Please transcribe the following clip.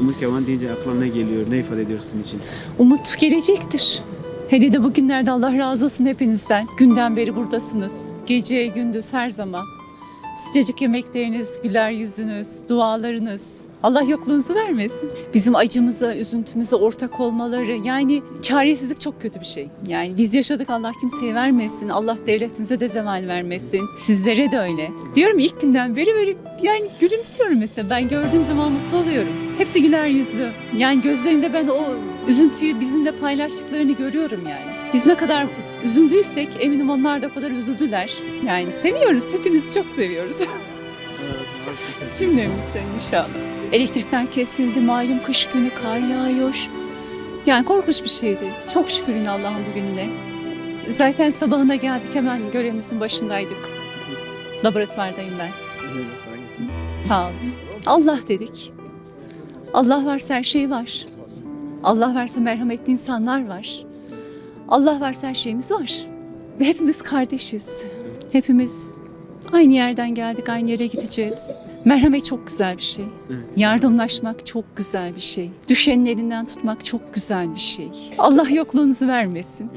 Umut Kevan deyince aklına ne geliyor? Ne ifade ediyor sizin için? Umut gelecektir. Hele de bugünlerde Allah razı olsun hepinizden. Günden beri buradasınız. Gece, gündüz, her zaman. Sıcacık yemekleriniz, güler yüzünüz, dualarınız. Allah yokluğunuzu vermesin. Bizim acımıza, üzüntümüze ortak olmaları yani çaresizlik çok kötü bir şey. Yani biz yaşadık Allah kimseye vermesin. Allah devletimize de zeval vermesin. Sizlere de öyle. Diyorum ilk günden beri böyle yani gülümsüyorum mesela. Ben gördüğüm zaman mutlu oluyorum. Hepsi güler yüzlü. Yani gözlerinde ben o üzüntüyü bizimle paylaştıklarını görüyorum yani. Biz ne kadar üzüldüysek eminim onlar da o kadar üzüldüler. Yani seviyoruz, hepinizi çok seviyoruz. Cümlemizden inşallah. Elektrikler kesildi, malum kış günü kar yağıyor. Yani korkunç bir şeydi. Çok şükür yine Allah'ın bugününe. Zaten sabahına geldik hemen görevimizin başındaydık. Laboratuvardayım ben. Sağ olun. Allah dedik. Allah varsa her şey var. Allah varsa merhametli insanlar var. Allah varsa her şeyimiz var. Ve hepimiz kardeşiz. Hepimiz aynı yerden geldik, aynı yere gideceğiz. Merhamet çok güzel bir şey. Yardımlaşmak çok güzel bir şey. Düşenin elinden tutmak çok güzel bir şey. Allah yokluğunuzu vermesin.